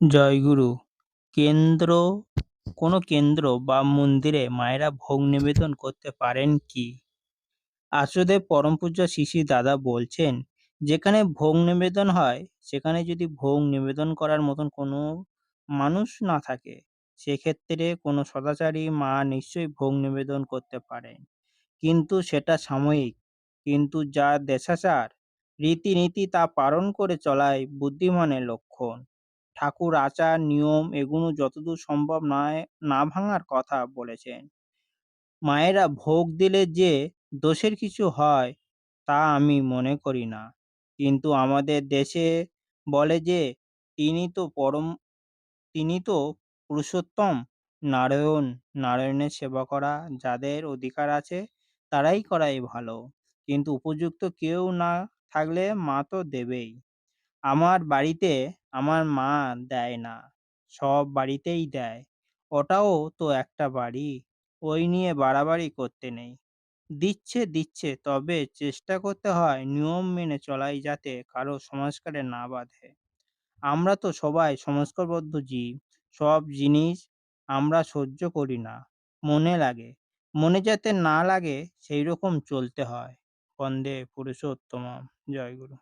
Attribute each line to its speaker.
Speaker 1: জয়গুরু, কেন্দ্র, কোনো কেন্দ্র বা মন্দিরে মায়েরা ভোগ নিবেদন করতে পারেন কি? আশুদেব পরম পূজ্য শিশি দাদা বলছেন, যেখানে ভোগ নিবেদন হয়, সেখানে যদি ভোগ নিবেদন করার মতন কোনো মানুষ না থাকে, সেক্ষেত্রে কোনো সদাচারী মা নিশ্চয়ই ভোগ নিবেদন করতে পারেন। কিন্তু সেটা সাময়িক। কিন্তু যা দেশাচার, রীতিনীতি তা পালন করে চলাই বুদ্ধিমানের লক্ষণ। ঠাকুর আচার, নিয়ম এগুলো যতদূর সম্ভব নয়, না ভাঙার কথা বলেছেন। মায়েরা ভোগ দিলে যে দোষের কিছু হয়, তা আমি মনে করি না। কিন্তু আমাদের দেশে বলে যে, তিনি তো পরম, তিনি তো পুরুষোত্তম, নারায়ণ, নারায়ণের সেবা করা যাদের অধিকার আছে, তারাই করাই ভালো। কিন্তু উপযুক্ত কেউ না থাকলে মা তো দেবেই। আমার বাড়িতে আমার মা দেয় না, সব বাড়িতেই দেয়। ওটাও তো একটা বাড়ি, ওই নিয়ে বাড়াবাড়ি করতে নেই। দিচ্ছে দিচ্ছে, তবে চেষ্টা করতে হয় নিয়ম মেনে চলাই যাতে কারও সংস্কারে না বাঁধে। আমরা তো সবাই সংস্কারবদ্ধ জীব, সব জিনিস আমরা সহ্য করি না, মনে লাগে। মনে যাতে না লাগে সেই রকম চলতে হয়। বন্দে পুরুষোত্তম জয়গুরু